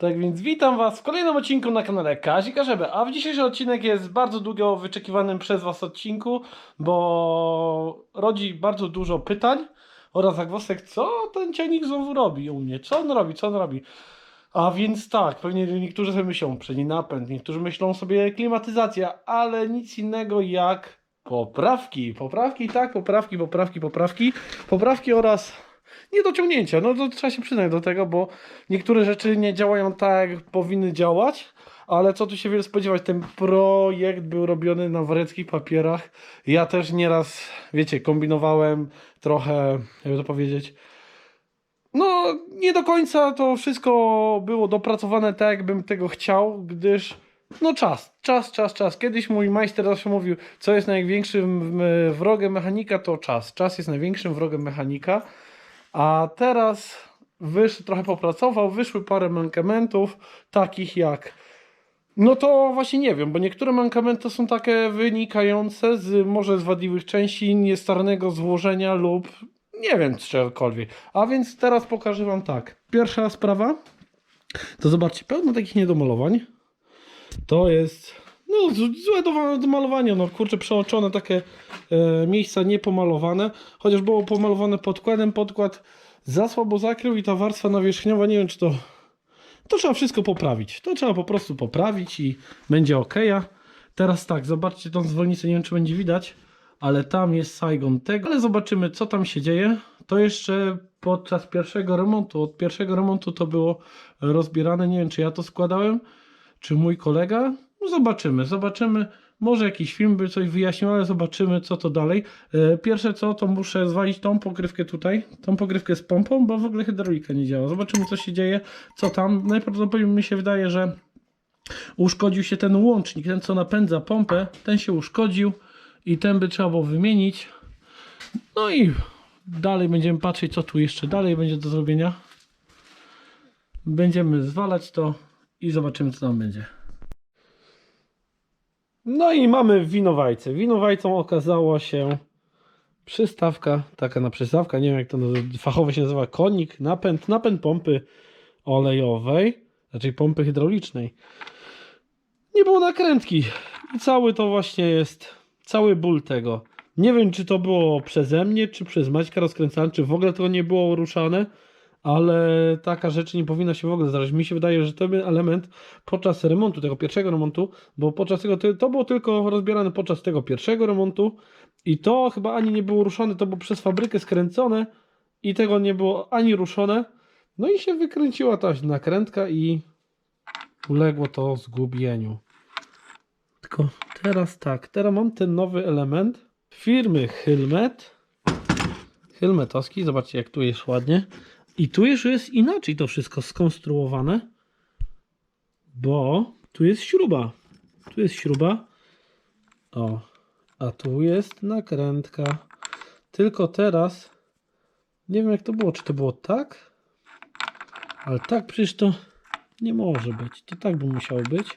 Tak więc witam Was w kolejnym odcinku na kanale Kazik Karzebe, a w dzisiejszy odcinek jest bardzo długo wyczekiwanym przez Was odcinku, bo rodzi bardzo dużo pytań oraz zagłosek, co ten ciągnik znowu robi u mnie, co on robi, co on robi. A więc tak, pewnie niektórzy sobie myślą przedni napęd, niektórzy myślą sobie klimatyzacja, ale nic innego jak poprawki. Poprawki, tak, poprawki, poprawki, poprawki, poprawki oraz niedociągnięcia. No to trzeba się przyznać do tego, bo niektóre rzeczy nie działają tak, jak powinny działać. Ale co tu się wiele spodziewać, ten projekt był robiony na wareckich papierach. Ja też nieraz, wiecie, kombinowałem trochę, jakby to powiedzieć, no, nie do końca to wszystko było dopracowane tak, jakbym tego chciał, gdyż no czas, czas, czas, czas. Kiedyś mój majster zawsze mówił, co jest największym e, wrogiem mechanika, to czas. Czas jest największym wrogiem mechanika. A teraz wysz, trochę popracował, wyszły parę mankamentów, takich jak no to właśnie nie wiem, bo niektóre mankamenty są takie wynikające z może z wadliwych części, niestarnego złożenia lub nie wiem czegokolwiek. A więc teraz pokażę Wam tak. Pierwsza sprawa to zobaczcie, pełno takich niedomalowań. To jest no złe do malowania, no kurczę przeoczone takie e, miejsca niepomalowane, chociaż było pomalowane podkładem, podkład za słabo zakrył i ta warstwa nawierzchniowa, nie wiem czy to to trzeba wszystko poprawić. To trzeba po prostu poprawić i będzie ok. Teraz tak, zobaczcie tą zwolnicę, nie wiem czy będzie widać, ale tam jest Saigon tego, ale zobaczymy co tam się dzieje. To jeszcze podczas pierwszego remontu, od pierwszego remontu to było rozbierane, nie wiem czy ja to składałem, czy mój kolega. No zobaczymy, zobaczymy. Może jakiś film by coś wyjaśnił, ale zobaczymy co to dalej. E, Pierwsze co, to muszę zwalić tą pokrywkę tutaj, tą pokrywkę z pompą, bo w ogóle hydraulika nie działa. Zobaczymy co się dzieje, co tam. Najprawdopodobniej mi się wydaje, że uszkodził się ten łącznik, ten co napędza pompę, ten się uszkodził i ten by trzeba było wymienić. No i dalej będziemy patrzeć co tu jeszcze dalej będzie do zrobienia. Będziemy zwalać to i zobaczymy co tam będzie. No i mamy winowajcę. Winowajcą okazała się przystawka, taka na przystawka, nie wiem jak to fachowo się nazywa, konik, napęd, napęd pompy olejowej, raczej pompy hydraulicznej. Nie było nakrętki i cały to właśnie jest, cały ból tego. Nie wiem czy to było przeze mnie, czy przez Maćka rozkręcane, czy w ogóle to nie było ruszane, ale taka rzecz nie powinna się w ogóle zdarzyć. Mi się wydaje, że był element podczas remontu, tego pierwszego remontu, bo podczas tego, to było tylko rozbierane podczas tego pierwszego remontu i to chyba ani nie było ruszone, to było przez fabrykę skręcone i tego nie było ani ruszone. No i się wykręciła ta nakrętka i uległo to zgubieniu. Tylko teraz tak, teraz mam ten nowy element firmy Hylmet. Hylmetowski, zobaczcie jak tu jest ładnie. I tu już jest inaczej to wszystko skonstruowane, bo tu jest śruba. Tu jest śruba. O, a tu jest nakrętka. Tylko teraz nie wiem jak to było. Czy to było tak? Ale tak przecież to nie może być. To tak by musiało być.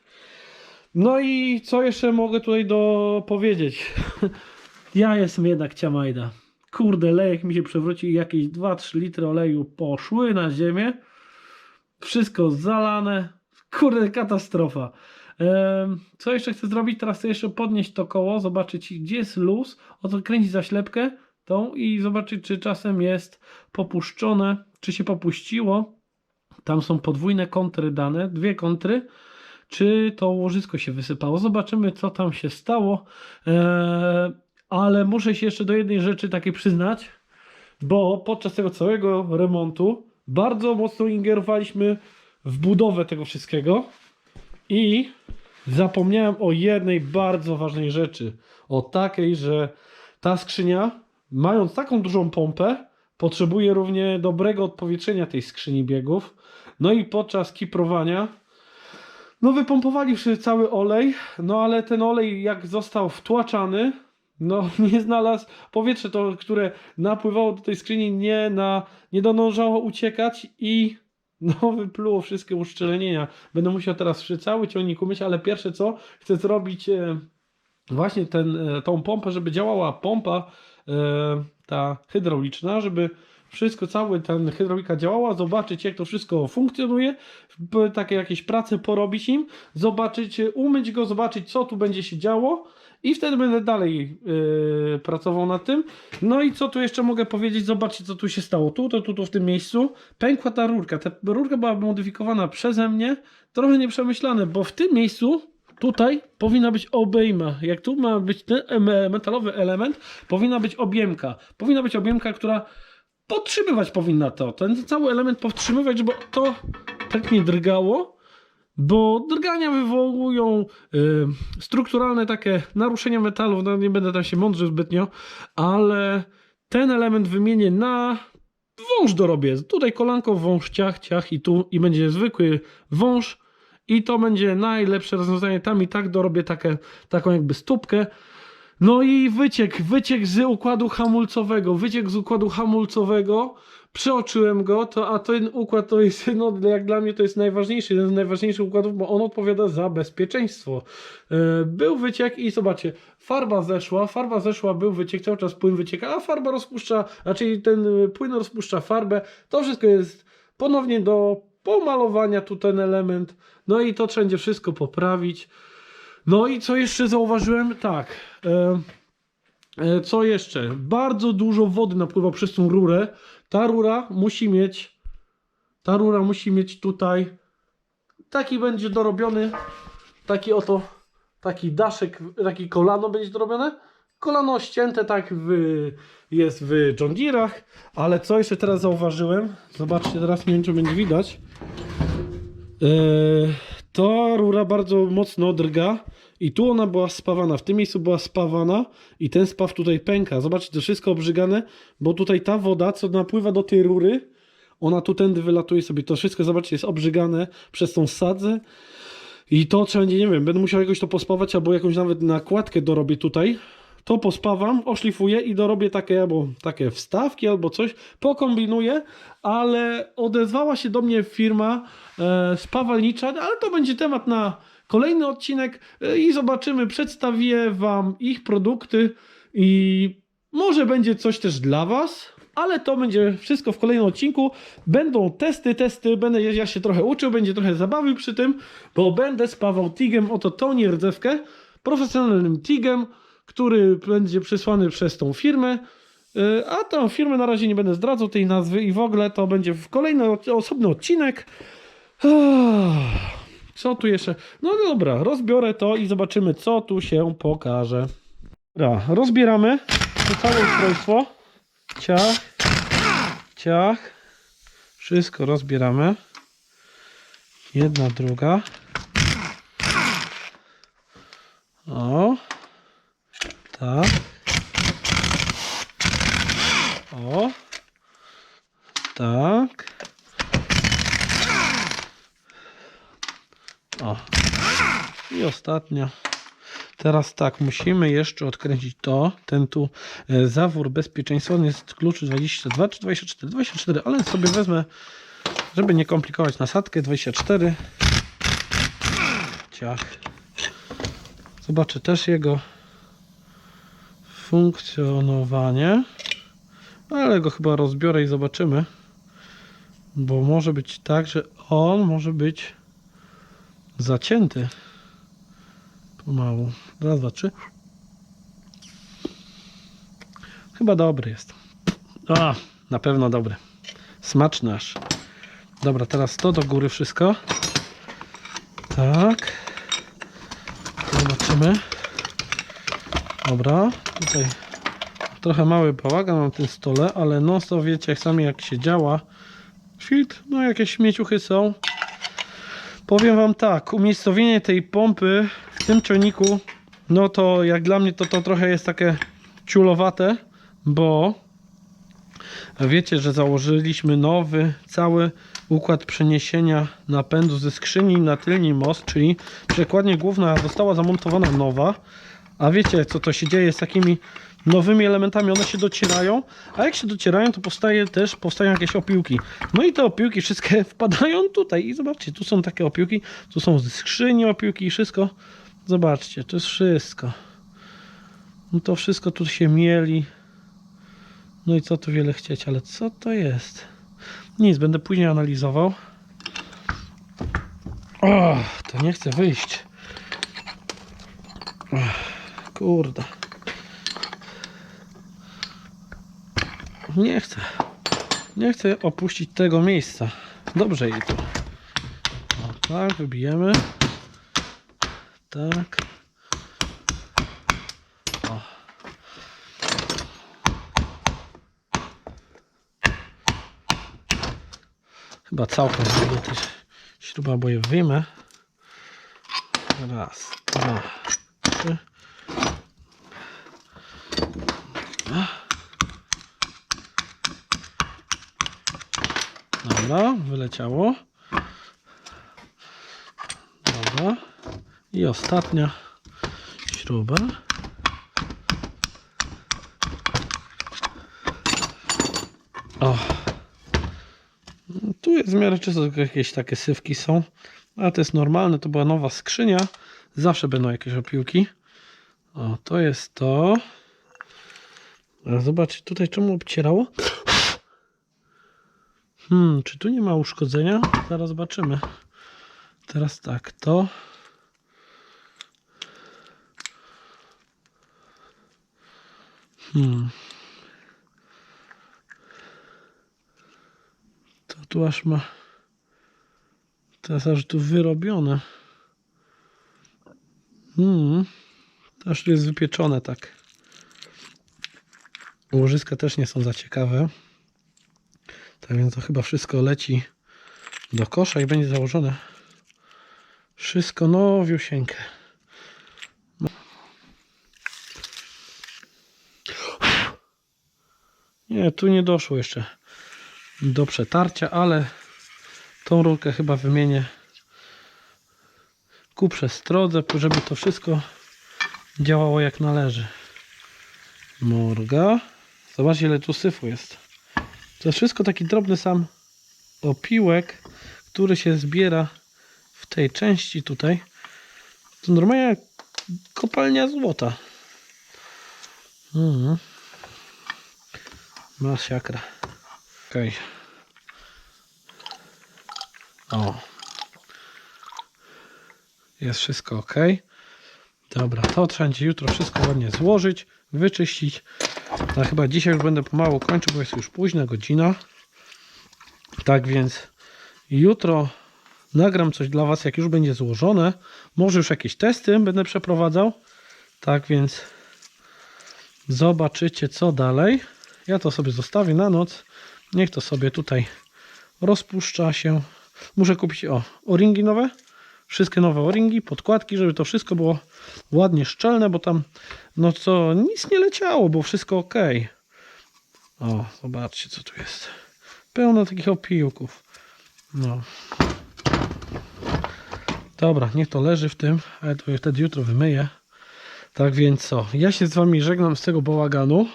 No i co jeszcze mogę tutaj do powiedzieć? ja jestem jednak ciamajda. Kurde, lejek mi się przewrócił i jakieś 2-3 litry oleju poszły na ziemię. Wszystko zalane. Kurde, katastrofa. Co jeszcze chcę zrobić? Teraz chcę jeszcze podnieść to koło, zobaczyć gdzie jest luz, odkręcić zaślepkę tą i zobaczyć czy czasem jest popuszczone, czy się popuściło. Tam są podwójne kontry dane, dwie kontry. Czy to łożysko się wysypało? Zobaczymy co tam się stało. Eee, ale muszę się jeszcze do jednej rzeczy takiej przyznać, bo podczas tego całego remontu bardzo mocno ingerowaliśmy w budowę tego wszystkiego i zapomniałem o jednej bardzo ważnej rzeczy. O takiej, że ta skrzynia, mając taką dużą pompę, potrzebuje równie dobrego odpowietrzenia tej skrzyni biegów. No i podczas kiprowania no wypompowali cały olej, no ale ten olej jak został wtłaczany, no nie znalazł powietrze to, które napływało do tej skrzyni nie na, nie dążało uciekać i no wypluło wszystkie uszczelnienia. Będę musiał teraz cały ciągnik umyć, ale pierwsze co chcę zrobić e, właśnie ten, e, tą pompę, żeby działała pompa e, ta hydrauliczna, żeby wszystko, cały ten hydraulika działała, zobaczyć jak to wszystko funkcjonuje, takie jakieś prace porobić im, zobaczyć, e, umyć go, zobaczyć co tu będzie się działo i wtedy będę dalej yy, pracował nad tym. No i co tu jeszcze mogę powiedzieć, zobaczcie co tu się stało, tu, to, tu, tu w tym miejscu pękła ta rurka, ta rurka była modyfikowana przeze mnie, trochę nieprzemyślane, bo w tym miejscu Tutaj powinna być obejma. Jak tu ma być ten metalowy element, powinna być objemka. Powinna być objemka, która podtrzymywać powinna to. Ten cały element podtrzymywać, żeby to tak nie drgało, bo drgania wywołują y, strukturalne takie naruszenia metalu. No nie będę tam się mądrzył zbytnio, ale ten element wymienię na wąż dorobię. Tutaj kolanko, wąż, ciach, ciach i tu i będzie zwykły wąż i to będzie najlepsze rozwiązanie. Tam i tak dorobię takie, taką jakby stópkę. No i wyciek, wyciek z układu hamulcowego, wyciek z układu hamulcowego, przeoczyłem go, to, a ten układ to jest, no jak dla mnie to jest najważniejszy, jeden z najważniejszych układów, bo on odpowiada za bezpieczeństwo. E, Był wyciek i zobaczcie, farba zeszła, farba zeszła, był wyciek, cały czas płyn wycieka, a farba rozpuszcza, raczej ten płyn rozpuszcza farbę, to wszystko jest ponownie do pomalowania tu ten element, no i to trzeba wszystko poprawić. No i co jeszcze zauważyłem? Tak. E, e, co jeszcze? Bardzo dużo wody napływa przez tą rurę. Ta rura musi mieć. Ta rura musi mieć tutaj. Taki będzie dorobiony. Taki oto. Taki daszek, taki kolano będzie dorobione. Kolano ścięte tak w, jest w John Deere'ach. Ale co jeszcze teraz zauważyłem? Zobaczcie, teraz nie wiem, czy będzie widać. Eee, to rura bardzo mocno drga i tu ona była spawana, w tym miejscu była spawana i ten spaw tutaj pęka. Zobaczcie, to wszystko obrzygane, bo tutaj ta woda, co napływa do tej rury, ona tu tędy wylatuje sobie. To wszystko, zobaczcie, jest obrzygane przez tą sadzę. I to trzeba, będzie, nie wiem, będę musiał jakoś to pospawać, albo jakąś nawet nakładkę dorobię tutaj. To pospawam, oszlifuję i dorobię takie albo takie wstawki, albo coś, pokombinuję, ale odezwała się do mnie firma e, spawalnicza, ale to będzie temat na kolejny odcinek e, i zobaczymy, przedstawię Wam ich produkty i może będzie coś też dla Was, ale to będzie wszystko w kolejnym odcinku. Będą testy, testy, będę ja się trochę uczył, będzie trochę zabawy przy tym, bo będę spawał TIGiem, oto tą nierdzewkę, profesjonalnym TIGiem, który będzie przysłany przez tą firmę. Yy, A tą firmę na razie nie będę zdradzał tej nazwy i w ogóle to będzie w kolejny osobny odcinek. Co tu jeszcze? No dobra, rozbiorę to i zobaczymy, co tu się pokaże. Dobra, rozbieramy to całe ustrojstwo. Ciach, ciach. Wszystko rozbieramy. Jedna, druga. O. Tak. O. Tak. O. I ostatnia. Teraz tak, musimy jeszcze odkręcić to. Ten tu e, zawór bezpieczeństwa. On jest klucz 22 czy 24? 24, ale sobie wezmę, żeby nie komplikować nasadkę. 24. Ciach. Zobaczę też jego funkcjonowanie. Ale go chyba rozbiorę i zobaczymy. Bo może być tak, że on może być zacięty. Pomału. Raz, dwa, trzy. Chyba dobry jest. A, na pewno dobry. Smaczny aż. Dobra, teraz to do góry wszystko. Tak. Zobaczymy. Dobra, tutaj trochę mały bałagan w tym stole, ale no to wiecie jak sami jak się działa. Filtr, no jakieś śmieciuchy są. Powiem wam tak, umiejscowienie tej pompy w tym ciągniku, no to jak dla mnie to, to trochę jest takie ciulowate, bo wiecie, że założyliśmy nowy cały układ przeniesienia napędu ze skrzyni na tylni most, czyli przekładnia główna została zamontowana nowa, a wiecie co to się dzieje z takimi nowymi elementami, one się docierają, a jak się docierają, to powstaje też, powstają jakieś opiłki. No i te opiłki wszystkie wpadają tutaj i zobaczcie, tu są takie opiłki, tu są skrzyni opiłki i wszystko. Zobaczcie, to jest wszystko. No to wszystko tu się mieli. No i co tu wiele chcieć, ale co to jest? Nic, będę później analizował. O, to nie chce wyjść. Kurde. Nie chcę. Nie chcę opuścić tego miejsca. Dobrze jej tu. O, tak, wybijemy. Tak. O. Chyba całkiem zrobię też śruba, bo je wyjmę. Raz, dwa, trzy. Dobra, wyleciało. Dobra. I ostatnia śruba. O. Tu jest w miarę czysto, tylko jakieś takie sywki są. Ale to jest normalne, to była nowa skrzynia. Zawsze będą jakieś opiłki. O, to jest to. A zobaczcie, tutaj czemu obcierało? Hmm, czy tu nie ma uszkodzenia? Zaraz zobaczymy. Teraz tak, to. Hmm. To tu aż ma. Teraz aż tu wyrobione. Hmm. Aż tu jest wypieczone tak. Łożyska też nie są za ciekawe. Tak więc to chyba wszystko leci do kosza i będzie założone. Wszystko nowiusieńkie. Nie, tu nie doszło jeszcze do przetarcia, ale tą rurkę chyba wymienię ku przestrodze, żeby to wszystko działało jak należy. Morga. Zobaczcie ile tu syfu jest. To jest wszystko taki drobny sam opiłek, który się zbiera w tej części tutaj. To normalnie kopalnia złota. Mhm. Masakra. Okej. O. Jest wszystko ok. Dobra, to trzeba będzie jutro wszystko ładnie złożyć, wyczyścić. A chyba dzisiaj już będę pomału kończył, bo jest już późna godzina. Tak więc jutro nagram coś dla Was, jak już będzie złożone. Może już jakieś testy będę przeprowadzał. Tak więc zobaczycie co dalej. Ja to sobie zostawię na noc. Niech to sobie tutaj rozpuszcza się. Muszę kupić o, o-ringi nowe. Wszystkie nowe o-ringi, podkładki, żeby to wszystko było ładnie szczelne, bo tam no co, nic nie leciało, było wszystko ok. O, zobaczcie co tu jest. Pełno takich opiłków. No. Dobra, niech to leży w tym, ale to wtedy jutro wymyję. Tak więc co, ja się z wami żegnam z tego bałaganu.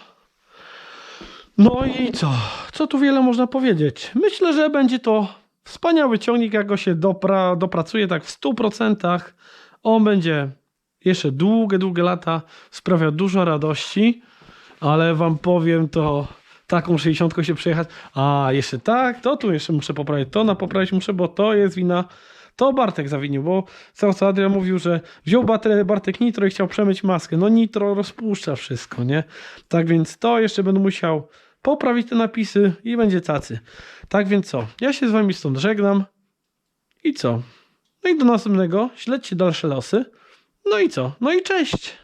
No i co? Co tu wiele można powiedzieć? Myślę, że będzie to wspaniały ciągnik, jak go się dopra, dopracuje tak w 100%. On będzie jeszcze długie, długie lata sprawia dużo radości, ale wam powiem to taką 60 się przejechać. A jeszcze tak, to tu jeszcze muszę poprawić, to na poprawić muszę, bo to jest wina. To Bartek zawinił, bo cały co Adrian mówił, że wziął baterię Bartek Nitro i chciał przemyć maskę. No Nitro rozpuszcza wszystko, nie? Tak więc to jeszcze będę musiał poprawić te napisy i będzie tacy. Tak więc co? Ja się z wami stąd żegnam. I co? No i do następnego. Śledźcie dalsze losy. No i co? No i cześć!